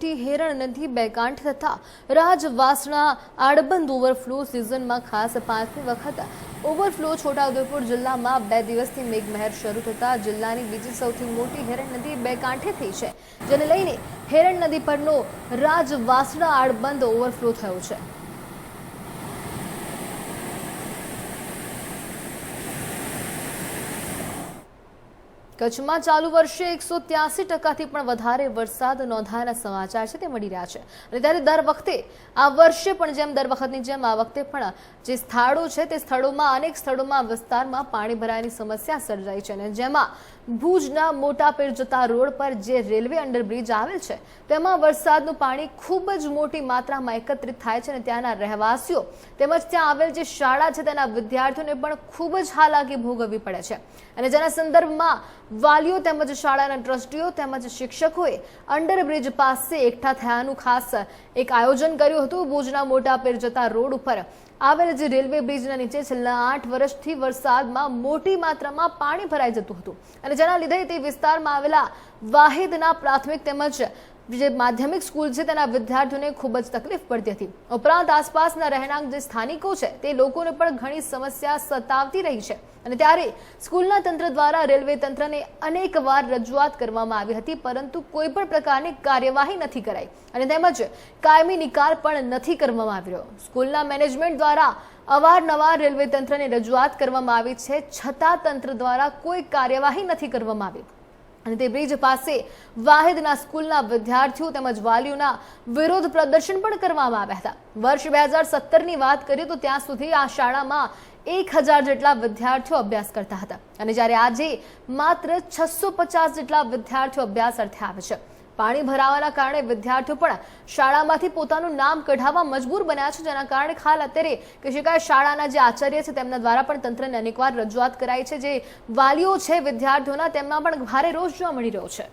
મોટી હેરણ નદી બે તથા રાજવાસણા આડબંધ ઓવરફ્લો સિઝનમાં ખાસ પાંચમી વખત ઓવરફ્લો છોટાઉદેપુર જિલ્લામાં બે દિવસથી મેઘમહેર શરૂ થતા જિલ્લાની બીજી સૌથી મોટી હેરણ નદી બે કાંઠે થઈ છે, જેને લઈને હેરણ નદી પરનો રાજવાસણા આડબંધ ઓવરફ્લો થયો છે. કચ્છમાં ચાલુ વર્ષે એકસો ત્યાસી ટકાથી પણ વધારે વરસાદ નોંધાયાના સમાચાર છે તે મળી રહ્યા છે. અને ત્યારે દર વખતે, આ વર્ષે પણ જેમ દર વખતની જેમ આ વખતે પણ જે સ્થળો છે તે સ્થળોમાં, અનેક સ્થળોમાં વિસ્તારમાં પાણી ભરાયાની સમસ્યા સર્જાઈ છે. અને જેમાં ભુજના મોટા પેર જતા રોડ પર જે રેલવે અંડરબ્રિજ આવેલ છે, તેમાં વરસાદનું પાણી ખૂબ જ મોટી માત્રામાં એકત્રિત થાય છે અને ત્યાંના રહેવાસીઓ તેમજ ત્યાં આવેલ જે શાળા છે તેના વિદ્યાર્થીઓને પણ ખૂબ જ હાલાકી ભોગવવી પડે છે. અને જેના સંદર્ભમાં વાલીઓ તેમજ શાળાના ટ્રસ્ટીઓ તેમજ શિક્ષકોએ અંડરબ્રિજ પાસે એકઠા થયાનું ખાસ એક આયોજન કર્યું હતું. ભુજના મોટા પેર જતા રોડ ઉપર આવેલ જે રેલવે બ્રિજના નીચે છેલ્લા આઠ વર્ષથી વરસાદમાં મોટી માત્રામાં પાણી ભરાઈ જતું હતું અને જેના લીધે તે વિસ્તારમાં આવેલા વાહિદના પ્રાથમિક તેમજ જે માધ્યમિક સ્કૂલ છે તેના વિદ્યાર્થીઓને ખૂબ જ તકલીફ પડતી હતી. ઉપરાંત આસપાસના રહેણાંક જે સ્થાનિકો છે તે લોકોને પણ ઘણી સમસ્યા સતાવતી રહી છે. અને ત્યારે સ્કૂલના તંત્ર દ્વારા રેલવે તંત્રને અનેકવાર રજૂઆત કરવામાં આવી હતી, પરંતુ કોઈ પણ પ્રકારની કાર્યવાહી નથી કરાઈ અને તેમજ કાયમી નિકાલ પણ નથી કરવામાં આવ્યો સ્કૂલના મેનેજમેન્ટ દ્વારા અવારનવાર રેલવે તંત્રને રજૂઆત કરવામાં આવી છે, છતાં તંત્ર દ્વારા કોઈ કાર્યવાહી નથી કરવામાં આવી. અને તે બ્રિજ પાસે વાહિદના સ્કૂલના વિદ્યાર્થીઓ તેમજ વાલીઓના વિરોધ પ્રદર્શન પણ કરવામાં આવ્યા હતા. વર્ષ બે હજાર સત્તરની વાત કરીએ તો ત્યાં સુધી આ શાળામાં એક હજાર જેટલા વિદ્યાર્થીઓ અભ્યાસ કરતા હતા. અને જ્યારે આજે માત્ર છસો પચાસ જેટલા વિદ્યાર્થીઓ અભ્યાસ અર્થે આવે છે. પાણી ભરાવાના કારણે વિદ્યાર્થીઓ પણ શાળામાંથી પોતાનું નામ કઢાવવા મજબૂર બન્યા છે, જેના કારણે હાલ અત્યારે કહી શકાય શાળાના જે આચાર્ય છે, તેમના દ્વારા પણ તંત્રને અનેકવાર રજૂઆત કરાઈ છે. જે વાલીઓ છે વિદ્યાર્થીઓના, તેમના પણ ભારે રોષ જોવા મળી રહ્યો છે.